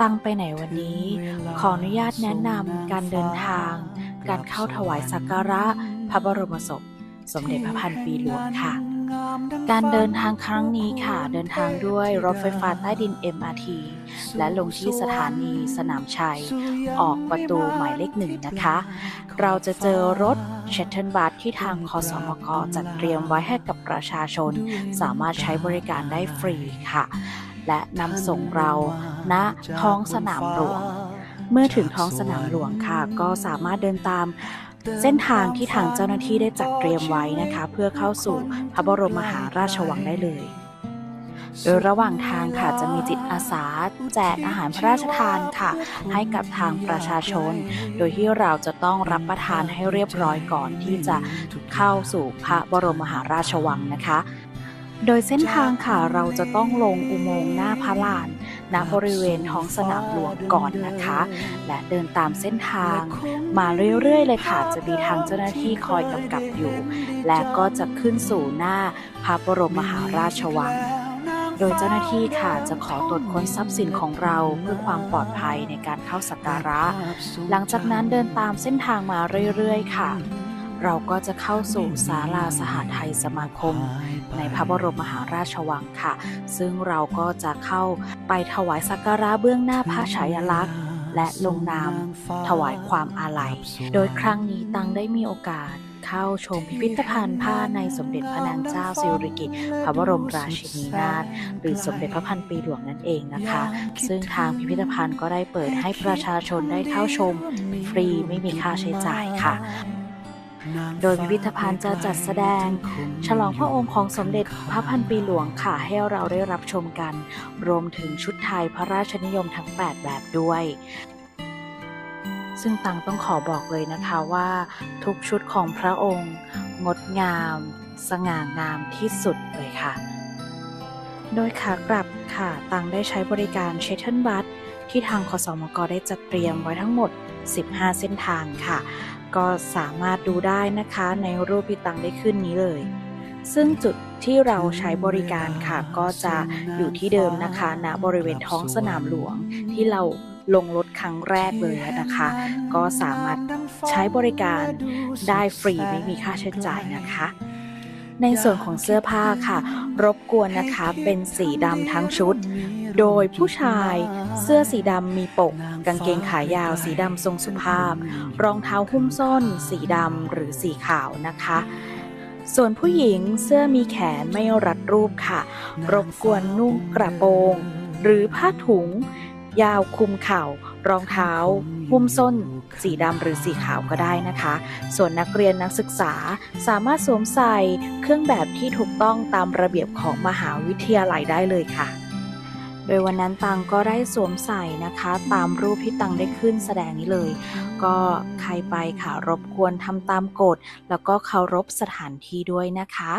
ตังไปไหนวันนี้ ขออนุญาตแนะนำการเดินทาง การเข้าถวายสักการะพระบรมศพ สมเด็จพระพันปีหลวงค่ะ การเดินทางครั้งนี้ค่ะ เดินทางด้วยรถไฟฟ้าใต้ดิน MRT และลงที่สถานีสนามชัย ออกประตูหมายเลขหนึ่งนะคะ เราจะเจอรถเช t เทิลบัสที่ทางคอสมกจัดเตรียมไว้ให้กับประชาชน สามารถใช้บริการได้ฟรีค่ะ และนำส่งเราณท้องสนามหลวง เมื่อถึงท้องสนามหลวงค่ะ ก็สามารถเดินตามเส้นทางที่ทางเจ้าหน้าที่ได้จัดเตรียมไว้นะคะ เพื่อเข้าสู่พระบรมมหาราชวังได้เลยโดยระหว่างทางค่ะจะมีจิตอาสาแจกอาหารพระราชทานค่ะ ให้กับทางประชาชน โดยที่เราจะต้องรับประทานให้เรียบร้อยก่อนที่จะเข้าสู่พระบรมมหาราชวังนะคะ โดยเส้นทางค่ะเราจะต้องลงอุโมงค์หน้าพระลานณบริเวณท้องสนามหลวงก่อนนะคะ และเดินตามเส้นทาง มาเรื่อยๆเลยค่ะ จะมีทางเจ้าหน้าที่คอยกำกับอยู่ และก็จะขึ้นสู่หน้าพระบรมมหาราชวัง โดยเจ้าหน้าที่ค่ะจะขอตรวจค้นทรัพย์สินของเราเพื่อความปลอดภัยในการเข้าสักการะ หลังจากนั้นเดินตามเส้นทางมาเรื่อยๆ ค่ะ เราก็จะเข้าสู่ศาลาสหไทยสมาคม ในพระบรมมหาราชวังค่ะ ซึ่งเราก็จะเข้าไปถวายสักการะเบื้องหน้าพระฉายาลักษณ์ และลงนามถวายความอาลัย โดยครั้งนี้ตังได้มีโอกาสเข้าชมพิพิธภัณฑ์ผ้าในสมเด็จพระนางเจ้าสิริกิติ์พระบรมราชินีนาถหรือสมเด็จพระพันปีหลวงนั่นเองนะคะ ซึ่งทางพิพิธภัณฑ์ก็ได้เปิดให้ประชาชนได้เข้าชม ฟรีไม่มีค่าใช้จ่ายค่ะ โดยพิพิธภัณฑ์จะจัดแสดง ฉลองพระองค์ของสมเด็จพระพันปีหลวงค่ะให้เราได้รับชมกัน รวมถึงชุดไทยพระราชนิยมทั้ง 8 แบบด้วย ซึ่งตังต้องขอบอกเลยนะคะว่า ทุกชุดของพระองค์ งดงาม สง่างามที่สุดเลยค่ะ โดยขากลับค่ะ ตังได้ใช้บริการเชเทิลบัส ที่ทางคสมกได้จัดเตรียมไว้ทั้งหมด 15 เส้นทางค่ะ ก็สามารถดูได้นะคะในรูปที่ตังได้ขึ้นนี้เลย ซึ่งจุดที่เราใช้บริการค่ะ ก็จะอยู่ที่เดิมนะคะณบริเวณท้องสนามหลวงที่เราลงรถครั้งแรกเลยนะคะ ก็สามารถใช้บริการได้ฟรีไม่มีค่าใช้จ่ายนะคะ ในส่วนของเสื้อผ้าค่ะ รบกวนนะคะเป็นสีดำทั้งชุด โดยผู้ชายเสื้อสีดำมีปก กางเกงขายาวสีดำทรงสุภาพ รองเท้าหุ้มส้น สีดำหรือสีขาวนะคะส่วนผู้หญิงเสื้อมีแขนไม่รัดรูปค่ะ รบกวนนุ่งกระโปรง หรือผ้าถุง ยาวคุมเข่า รองเท้าหุ้มส้น สีดำหรือสีขาวก็ได้นะคะ ส่วนนักเรียนนักศึกษาสามารถสวมใส่เครื่องแบบที่ถูกต้องตามระเบียบของมหาวิทยาลัยได้เลยค่ะ โดยวันนั้นตังก็ได้สวมใส่นะคะ ตามรูปที่ตังได้ขึ้นแสดงนี้เลย ก็ใครไปค่ะรบกวนทำตามกฎ แล้วก็เคารพสถานที่ด้วยนะคะ